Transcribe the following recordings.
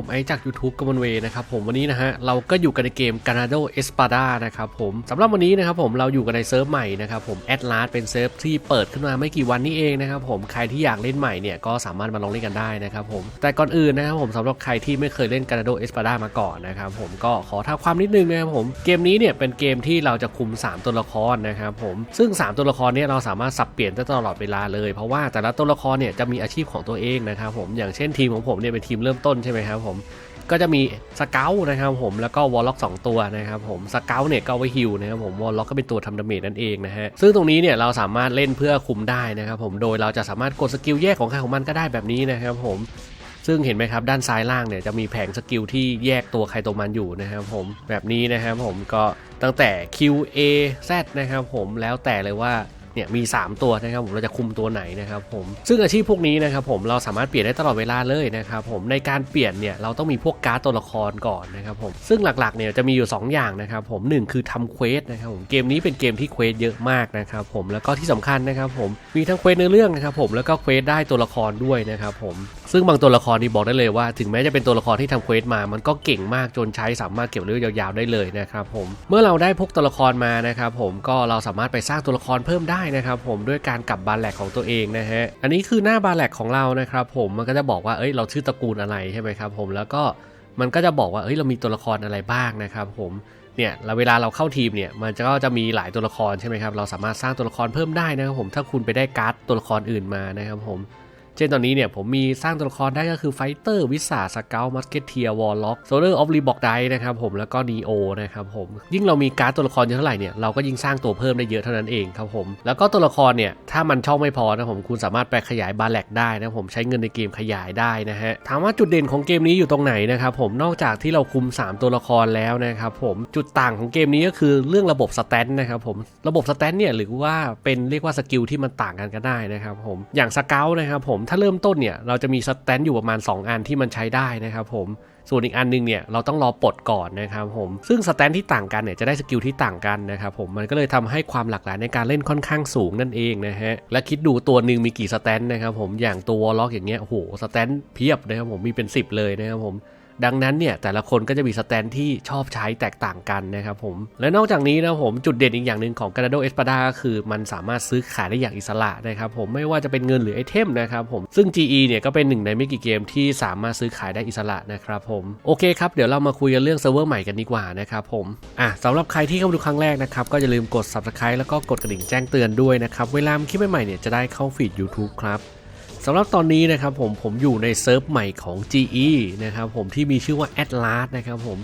ผมไอจาก YouTube กมลเวนะครับผมวันนี้นะฮะเราก็อยู่กันในเกม Ganado Espada นะครับผมสำหรับวันนี้นะครับผมเราอยู่กันในเซิร์ฟใหม่นะครับผม a t l a s เป็นเซิร์ฟที่เปิดขึ้นมาไม่กี่วันนี้เองนะครับผมใครที่อยากเล่นใหม่เนี่ยก็สามารถมาลองเล่นกันได้นะครับผมแต่ก่อนอื่นนะครับผมสำหรับใครที่ไม่เคยเล่น Ganado Espada มาก่อนนะครับผมก็ขอท้าความนิดนึงนะครับผมเกมนี้เนี่ยเป็นเกมที่เราจะคุม 3 ตัวละครนะครับผมซึ่ง 3 ตัวละครเนี่ยเราสามารถสับเปลี่ยนได้ตลอดเวลาเลย เพราะว่าแต่ละตัวละครเนี่ยจะมีอาชีพของตัวเองนะครับผมอย่างเช่นทีมของผมเนี่ยเป็นทีมเริ่มต้นใช่ไหมครับผมก็จะมีสเกลนะครับผมแล้วก็วอลล็อกสตัวนะครับผมสเกลเนี่ยก็ไว้ฮิวนะครับผมวอลล็อกก็เป็นตัวทำดาเมจนั่นเองนะฮะซึ่งตรงนี้เนี่ยเราสามารถเล่นเพื่อคุมได้นะครับผมโดยเราจะสามารถกดสกิลแยกของใครของมันก็ได้แบบนี้นะครับผมซึ่งเห็นไหมครับด้านซ้ายล่างเนี่ยจะมีแผงสกิลที่แยกตัวใครตัวมันอยู่นะครับผมแบบนี้นะครับผมก็ตั้งแต่ Q A Z นะครับผมแล้วแต่เลยว่า เนี่ยมี 3 ตัวนะครับผมเราจะคุมตัวไหนนะครับผมซึ่งอาชีพพวกนี้นะครับผมเราสามารถเปลี่ยนได้ตลอดเวลาเลยนะครับผมในการเปลี่ยนเนี่ยเราต้องมีพวกการ์ดตัวละครก่อนนะครับผมซึ่งหลักๆเนี่ยจะมีอยู่ 2 อย่างนะครับผมหนึ่งคือทำเควสนะครับผมเกมนี้เป็นเกมที่เควสเยอะมากนะครับผมแล้วก็ที่สำคัญนะครับผมมีทั้งเควสในเรื่องนะครับผมแล้วก็เควสได้ตัวละครด้วยนะครับผม ซึ่งบางตัวละครนี่บอกได้เลยว่า ถึงแม้จะเป็นตัวละครที่ทำเควสมา มันก็เก่งมากจนใช้สามารถเก็บเรื่องยาวๆได้เลยนะครับผม เมื่อเราได้พกตัวละครมานะครับผมก็เราสามารถไปสร้างตัวละครเพิ่มได้นะครับผมด้วยการกลับบาแลกของตัวเองนะฮะ อันนี้คือหน้าบาแลกของเรานะครับผมมันก็จะบอกว่าเอ้ยเราชื่อตระกูลอะไรใช่ไหมครับผมแล้วก็มันก็จะบอกว่าเอ้ยเรามีตัวละครอะไรบ้างนะครับผมเนี่ยเวลาเราเข้าทีมเนี่ยมันก็จะมีหลายตัวละครใช่ไหมครับเราสามารถสร้างตัวละครเพิ่มได้นะครับผมถ้าคุณไปได้การ์ดตัวละครอื่นมานะครับผม ช่นตอนนี้เนี่ยผมมีสร้างตัวละครได้ก็คือไฟเตอร์วิสาสเกลมัสเกตเทียวอลล็อกโซเลอร์ออฟรีบอกไดนะครับผมแล้วก็นีโอนะครับผมยิ่งเรามีการ์ดตัวละครเยอะเท่าไหร่เนี่ยเราก็ยิ่งสร้างตัวเพิ่มได้เยอะเท่านั้นเองครับผมแล้วก็ตัวละครเนี่ยถ้ามันช่องไม่พอนะผมคุณสามารถไปขยายบาแลกได้นะผมใช้เงินในเกมขยายได้นะฮะถามว่าจุดเด่นของเกมนี้อยู่ตรงไหนนะครับผมนอกจากที่เราคุม 3 ตัวละครแล้วนะครับผมจุดต่างของเกมนี้ก็คือเรื่องระบบสแตนนะครับผมระบบสแตนเนี่ยหรือว่าเป็นเรียกว่าสกิลที่มันต่างกันก็ได้นะครับผมอย่างสเกลนะครับผมถ้าเริ่มต้นเนี่ยเราจะมีสแตนอยู่ประมาณ 2 อันที่มันใช้ได้นะครับผมส่วนอีกอันนึงเนี่ยเราต้องรอปลดก่อนนะครับผมซึ่งสแตนที่ต่างกันเนี่ยจะได้สกิลที่ต่างกันนะครับผมมันก็เลยทำให้ความหลากหลายในการเล่นค่อนข้างสูงนั่นเองนะฮะและคิดดูตัวหนึ่งมีกี่สแตนนะครับผมอย่างตัวลล็อกอย่างเงี้ยโอ้โหสแตนเพียบนะครับผมมีเป็น 10 เลยนะครับผม ดังนั้นเนี่ยแต่ละคนก็จะมีสแตนที่ชอบใช้แตกต่างกันนะครับผม และนอกจากนี้นะผมจุดเด่นอีกอย่างหนึ่งของ Ganado Espada ก็คือมันสามารถซื้อขายได้อย่างอิสระนะครับผมไม่ว่าจะเป็นเงินหรือไอเทมนะครับผมซึ่ง GE เนี่ยก็เป็นหนึ่งในไม่กี่เกมที่สามารถซื้อขายได้อิสระนะครับผมโอเคครับเดี๋ยวเรามาคุยกันเรื่องเซิร์ฟเวอร์ใหม่กันดีกว่านะครับผมอะสำหรับใครที่เข้ามาดูครั้งแรกนะครับก็อย่าลืมกด Subscribe แล้วก็กดกระดิ่งแจ้งเตือนด้วยนะครับเวลาคลิปใหม่ๆเนี่ยจะได้เข้าฟีด YouTube ครับำหรับตอนนี้นะครับผมผมอยู่ในเซิร์ฟใหม่ของ GE นะครับผมที่มีชื่อว่า Atlas นะครับผม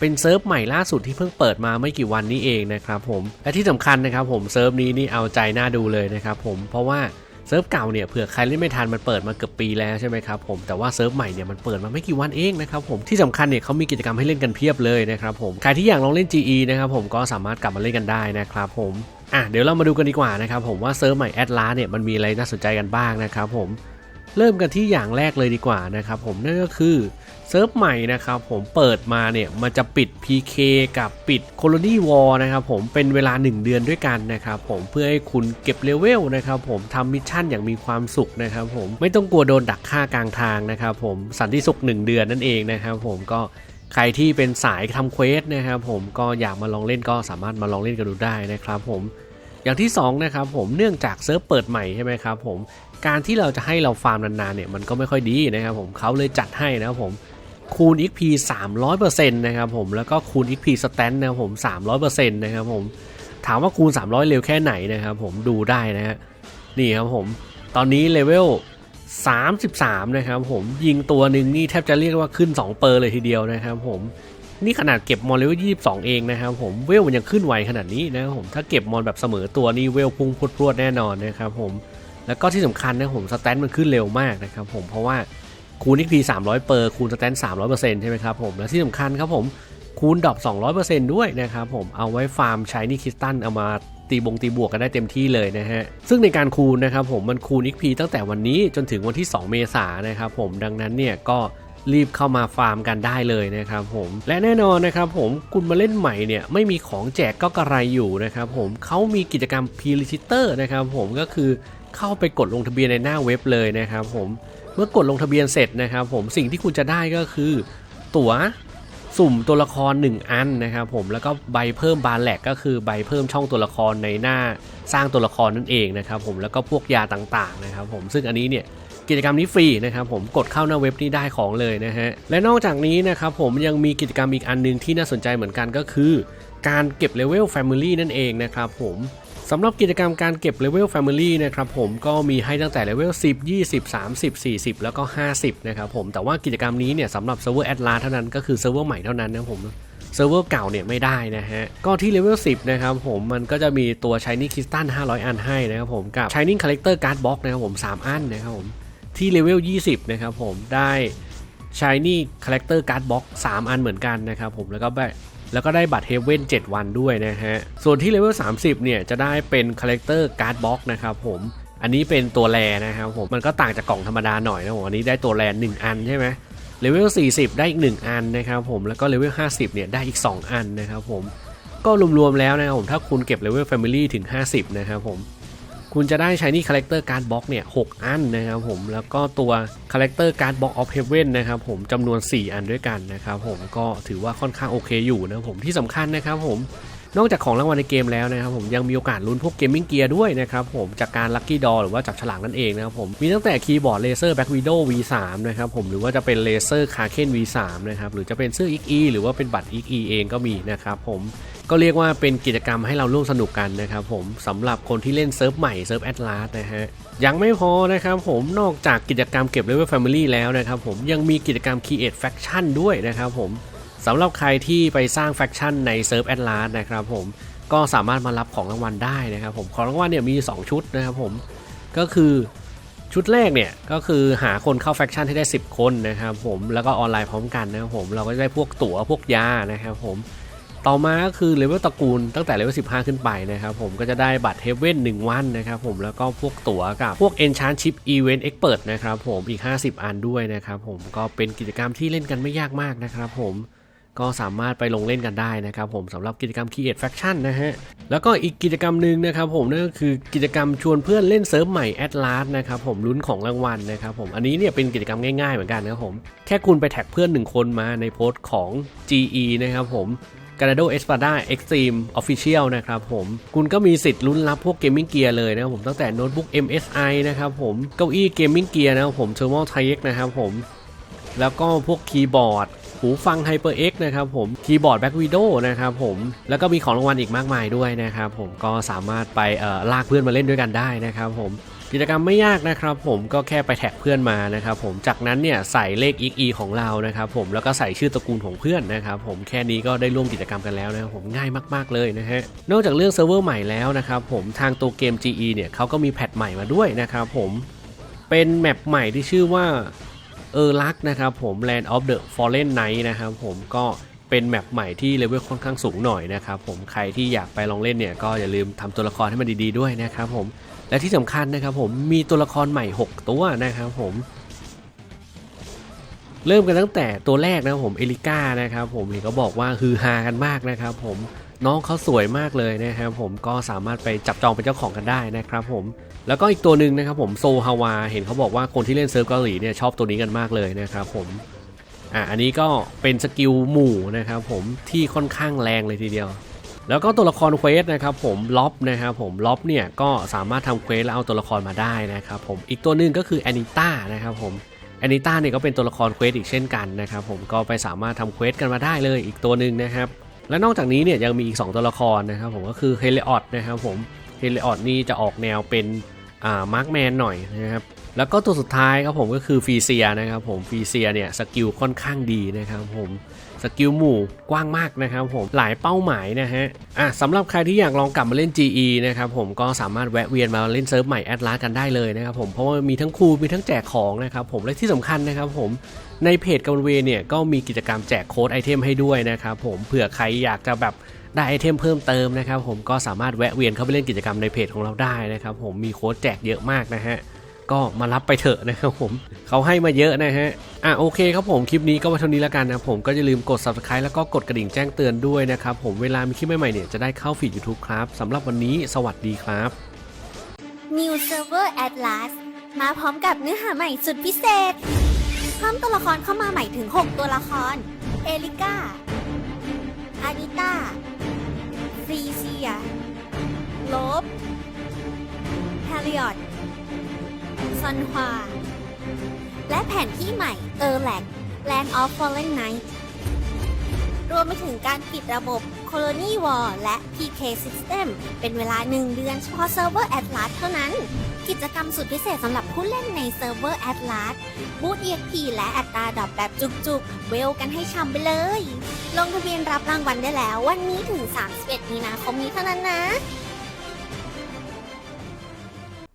เป็นเซิร์ฟใหม่ล่าสุดที่เพิ่งเปิดมาไม่กี่วันนี้เองนะครับผมและที่สำคัญนะครับผมเซิร์ฟนี้นี่เอาใจน่าดูเลยนะครับผมเพราะว่าเซิร์ฟเก่าเนี่ยเผื่อใครเล่นไม่ทันมันเปิดมาเกือบปีแล้วใช่ไหมครับผมแต่ว่าเซิร์ฟใหม่เนี่ยมันเปิดมาไม่กี่วันเองนะครับผมที่สำคัญเนี่ยเขามีกิจกรรมให้เล่นกันเพียบเลยนะครับผมใครที่อยากลองเล่น GE นะครับผมก็สามารถกลับมาเล่นกันได้นะครับผม อะเดี๋ยวเรามาดูกันดีกว่านะครับผมว่าเซิร์ฟใหม่แอดลาเนี่ยมันมีอะไรน่าสนใจกันบ้างนะครับผมเริ่มกันที่อย่างแรกเลยดีกว่านะครับผมนั่นก็คือเซิร์ฟใหม่นะครับผมเปิดมาเนี่ยมันจะปิด PK กับปิด Colony War นะครับผมเป็นเวลา 1 เดือนด้วยกันนะครับผมเพื่อให้คุณเก็บเลเวลนะครับผมทำมิชชั่นอย่างมีความสุขนะครับผมไม่ต้องกลัวโดนดักฆ่ากลางทางนะครับผมสันติสุข 1 เดือนนั่นเองนะครับผมก็ ใครที่เป็นสายทำเควสนะครับผมก็อยากมาลองเล่นก็สามารถมาลองเล่นกันดูได้นะครับผมอย่างที่2นะครับผมเนื่องจากเซิร์ฟเปิดใหม่ใช่ไหมครับผมการที่เราจะให้เราฟาร์มนานๆเนี่ยมันก็ไม่ค่อยดีนะครับผมเขาเลยจัดให้นะครับผมคูณ XP 300%นะครับผมแล้วก็คูณ XP Stand นะครับผม300%นะครับผมถามว่าคูณ 300 เร็วแค่ไหนนะครับผมดูได้นะฮะนี่ครับผมตอนนี้เลเวล 33 นะครับผมยิงตัวหนึ่งนี่แทบจะเรียกว่าขึ้น 2 เปอร์เลยทีเดียวนะครับผมนี่ขนาดเก็บมอนเลเวล22 เองนะครับผมเวลมันยังขึ้นไวขนาดนี้นะครับผมถ้าเก็บมอนแบบเสมอตัวนี่เวลพุ่งพรวดแน่นอนนะครับผมแล้วก็ที่สำคัญนะผมสแตนมันขึ้นเร็วมากนะครับผมเพราะว่าคูณ XP 300 เปอร์คูณสแตน300%ใช่ไหมครับผมและที่สำคัญครับผมคูณดรอป200%ด้วยนะครับผมเอาไว้ฟาร์มใช้นี่คริสตัลเอามา ตีบงตีบวกกันได้เต็มที่เลยนะฮะ ซึ่งในการคูณนะครับผมมันคูณ XP ตั้งแต่วันนี้จนถึงวันที่ 2 เมษายนนะครับผมดังนั้นเนี่ยก็รีบเข้ามาฟาร์มกันได้เลยนะครับผมและแน่นอนนะครับผมคุณมาเล่นใหม่เนี่ยไม่มีของแจกก็กระไรอยู่นะครับผมเขามีกิจกรรมพีลิชิเตอร์นะครับผมก็คือเข้าไปกดลงทะเบียนในหน้าเว็บเลยนะครับผมเมื่อกดลงทะเบียนเสร็จนะครับผมสิ่งที่คุณจะได้ก็คือ ตั๋ว สุ่มตัวละคร 1 อันนะครับผมแล้วก็ใบเพิ่มบานแหลกก็คือใบเพิ่มช่องตัวละครในหน้าสร้างตัวละครนั่นเองนะครับผมแล้วก็พวกยาต่างๆนะครับผมซึ่งอันนี้เนี่ยกิจกรรมนี้ฟรีนะครับผมกดเข้าหน้าเว็บนี้ได้ของเลยนะฮะและนอกจากนี้นะครับผมยังมีกิจกรรมอีกอันหนึงที่น่าสนใจเหมือนกันก็คือ การเก็บเลเวล Family นั่นเองนะครับผม สำหรับกิจกรรมการเก็บเลเวล Family นะครับผมก็มีให้ตั้งแต่เลเวล 10 20 30 40 แล้วก็ 50 นะครับผมแต่ว่ากิจกรรมนี้เนี่ยสำหรับเซิร์ฟเวอร์แอดลาเท่านั้นก็คือเซิร์ฟเวอร์ใหม่เท่านั้นนะผมเซิร์ฟเวอร์เก่าเนี่ยไม่ได้นะฮะ ก็ที่เลเวล 10 นะครับผมมันก็จะมีตัว Shiny Crystal 500 อันให้นะครับผมกับ Shining Collector Card Box นะครับผม 3 อันนะครับผมที่เลเวล 20 นะครับผมได้ Shiny Collector Card Box 3 อันเหมือนกันนะครับผมแล้วก็ แล้วก็ได้บัตรเฮเว่น7 วันด้วยนะฮะ ส่วนที่เลเวล 30 เนี่ย จะได้เป็นคาแรคเตอร์การ์ดบ็อกนะครับผม อันนี้เป็นตัวแรนะครับผม มันก็ต่างจากกล่องธรรมดาหน่อยนะผมอันนี้ได้ตัวแร1อันใช่ไหมเลเวล 40 ได้อีก 1 อันนะครับผม แล้วก็เลเวล 50 เนี่ยได้อีก 2 อันนะครับผม ก็รวมๆแล้วนะครับผม ถ้าคุณเก็บเลเวลแฟมิลี่ถึง 50 นะครับผม คุณจะได้ใช้นี่คาเลคเตอร์การบล็อกเนี่ยหอันนะครับผมแล้วก็ตัวคาเลคเตอร์การบล็อกออฟเฮเว่นนะครับผมจำนวน 4 อันด้วยกันนะครับผมก็ถือว่าค่อนข้างโอเคอยู่นะครับผมที่สำคัญนะครับผม นอกจากของรางวัลในเกมแล้วนะครับผมยังมีโอกาสลุ้นพวกเกมมิ่งเกียร์ด้วยนะครับผมจากการลัคกี้ดอหรือว่าจับฉลากนั่นเองนะครับผมมีตั้งแต่คีย์บอร์ดเลเซอร์แบ็กวิดโอ V3 นะครับผมหรือว่าจะเป็นเลเซอร์คาเคน V3 นะครับหรือจะเป็นเสื้อ XE หรือว่าเป็นบัตร XE เองก็มีนะครับผมก็เรียกว่าเป็นกิจกรรมให้เราร่วมสนุกกันนะครับผมสำหรับคนที่เล่นเซิร์ฟใหม่เซิร์ฟแอดลาสนะฮะยังไม่พอนะครับผมนอกจากกิจกรรมเก็บเลเวลแฟมิลี่แล้วนะครับผมยังมีกิจกรรม Create Faction ด้วยนะครับผม สำหรับใครที่ไปสร้างแฟคชั่นในเซิร์ฟแอดลาสนะครับผมก็สามารถมารับของรางวัลได้นะครับผมของรางวัลเนี่ยมี 2 ชุดนะครับผมก็คือชุดแรกเนี่ยก็คือหาคนเข้าแฟคชั่นให้ได้ 10 คนนะครับผมแล้วก็ออนไลน์พร้อมกันนะครับผมเราก็จะได้พวกตั๋วพวกยานะครับผมต่อมาก็คือเลเวลตระกูลตั้งแต่เลเวล15 ขึ้นไปนะครับผมก็จะได้บัตรเฮเว่น1 วันนะครับผมแล้วก็พวกตั๋วกับพวก Enchant Chip Event Expert นะครับผมอีก 50 อันด้วยนะครับผมก็เป็นกิจกรรมที่เล่นกันไม่ยากมากนะครับผม ก็สามารถไปลงเล่นกันได้นะครับผมสำหรับกิจกรรม Create Faction นะฮะ แล้วก็อีกกิจกรรมหนึ่งนะครับผมนั่นก็คือกิจกรรมชวนเพื่อนเล่นเซิร์ฟใหม่ a t l a s นะครับผมลุ้นของรางวัลนะครับผมอันนี้เนี่ยเป็นกิจกรรมง่ายๆเหมือนกันนะครับผมแค่คุณไปแท็กเพื่อนหนึ่งคนมาในโพสต์ของ GE นะครับผม g a r a d o Espada Extreme Official นะครับผม คุณก็มีสิทธิ์ลุ้นรับพวกเกมมิ่งเกียร์เลยนะครับผมตั้งแต่โน้ตบุ๊ก MSI นะครับผมเก้าอี้เกมมิ่งเกียร์นะครับผม Thermal TX นะครับผม แล้วก็พวกคีย์บอร์ด หูฟัง HyperX นะครับผมคีย์บอร์ด Back Widow นะครับผมแล้วก็มีของรางวัลอีกมากมายด้วยนะครับผมก็สามารถไปลากเพื่อนมาเล่นด้วยกันได้นะครับผมกิจกรรมไม่ยากนะครับผมก็แค่ไปแท็กเพื่อนมานะครับผมจากนั้นเนี่ยใส่เลข XE ของเรานะครับผมแล้วก็ใส่ชื่อตระกูลของเพื่อนนะครับผมแค่นี้ก็ได้ร่วมกิจกรรมกันแล้วนะครับผมง่ายมากๆเลยนะฮะนอกจากเรื่องเซิร์ฟเวอร์ใหม่แล้วนะครับผมทางตัวเกม GE เนี่ยเขาก็มีแพทใหม่มาด้วยนะครับผมเป็นแมปใหม่ที่ชื่อว่า เออรักนะครับผม Land of the Fallen Knight นะครับผมก็เป็นแมปใหม่ที่เลเวลค่อนข้างสูงหน่อยนะครับผมใครที่อยากไปลองเล่นเนี่ยก็อย่าลืมทำตัวละครให้มันดีๆด้วยนะครับผมและที่สำคัญนะครับผมมีตัวละครใหม่ 6 ตัวนะครับผม เริ่มกันตั้งแต่ตัวแรกนะครับผมเอลิก้านะครับผมเห็นเขาบอกว่าฮือฮากันมากนะครับผม น้องเขาสวยมากเลยนะครับผมก็สามารถไปจับจองเป็นเจ้าของกันได้นะครับผมแล้วก็อีกตัวหนึ่งนะครับผมโซฮาวาเห็นเขาบอกว่าคนที่เล่นเซิร์ฟเกาหลีเนี่ยชอบตัวนี้กันมากเลยนะครับผมอะอันนี้ก็เป็นสกิลหมู่นะครับผมที่ค่อนข้างแรงเลยทีเดียว แล้วก็ตัวละครเควสนะครับผมล็อบนะครับผมล็อบเนี่ยก็สามารถทำเควสแล้วเอาตัวละครมาได้นะครับผมอีกตัวหนึ่งก็คือแอนิต้านะครับผมแอนิต้าเนี่ยก็เป็นตัวละครเควสอีกเช่นกันนะครับผมก็ไปสามารถทำเควสกันมาได้เลยอีกตัวหนึ่งนะครับ และนอกจากนี้เนี่ยยังมีอีก 2 ตัวละครนะครับผมก็คือเฮเลออดนะครับผมเฮเลออดนี่จะออกแนวเป็นอ่ามาร์กแมนหน่อยนะครับแล้วก็ตัวสุดท้ายครับผมก็คือฟีเซียนะครับผมฟีเซียเนี่ยสกิลค่อนข้างดีนะครับผม สกิลหมู่กว้างมากนะครับผมหลายเป้าหมายนะฮะอะสำหรับใครที่อยากลองกลับมาเล่น GE นะครับผมก็สามารถแวะเวียนมาเล่นเซิร์ฟใหม่แอดลากันได้เลยนะครับผมเพราะว่ามีทั้งคูมีทั้งแจกของนะครับผมและที่สำคัญนะครับผมในเพจกัมเวเนี่ยก็มีกิจกรรมแจกโค้ดไอเทมให้ด้วยนะครับผมเผื่อใครอยากจะแบบได้ไอเทมเพิ่มเติมนะครับผมก็สามารถแวะเวียนเข้าไปเล่นกิจกรรมในเพจของเราได้นะครับผมมีโค้ดแจกเยอะมากนะฮะ ก็มารับไปเถอะนะครับผมเขาให้มาเยอะนะฮะอะโอเคครับผมคลิปนี้ก็มาเท่านี้แล้วกันนะผมก็อย่าลืมกด subscribe แล้วก็กดกระดิ่งแจ้งเตือนด้วยนะครับผมเวลามีคลิปใหม่ๆเนี่ยจะได้เข้าฟีด YouTube ครับสำหรับวันนี้สวัสดีครับ New Server Atlas มาพร้อมกับเนื้อหาใหม่สุดพิเศษเพิ่มตัวละครเข้ามาใหม่ถึง 6 ตัวละคร เอลิก้า อานิต้าฟรีเซีย โลบแฮริออต อนฮวา และแผนที่ใหม่เออร์แลก Land of Fallen Knight รวมไปถึงการปิดระบบ Colony War และ PK System เป็นเวลา 1 เดือนเฉพาะเซิร์ฟเวอร์ Atlas เท่านั้น กิจกรรมสุดพิเศษสำหรับผู้เล่นในเซิร์ฟเวอร์ Atlas บูธ EXP และอัตราดรอปแบบจุกๆ เวลกันให้ช่ำไปเลย ลงทะเบียนรับรางวัลได้แล้ววันนี้ถึง 31 มีนาคมนี้เท่านั้นนะ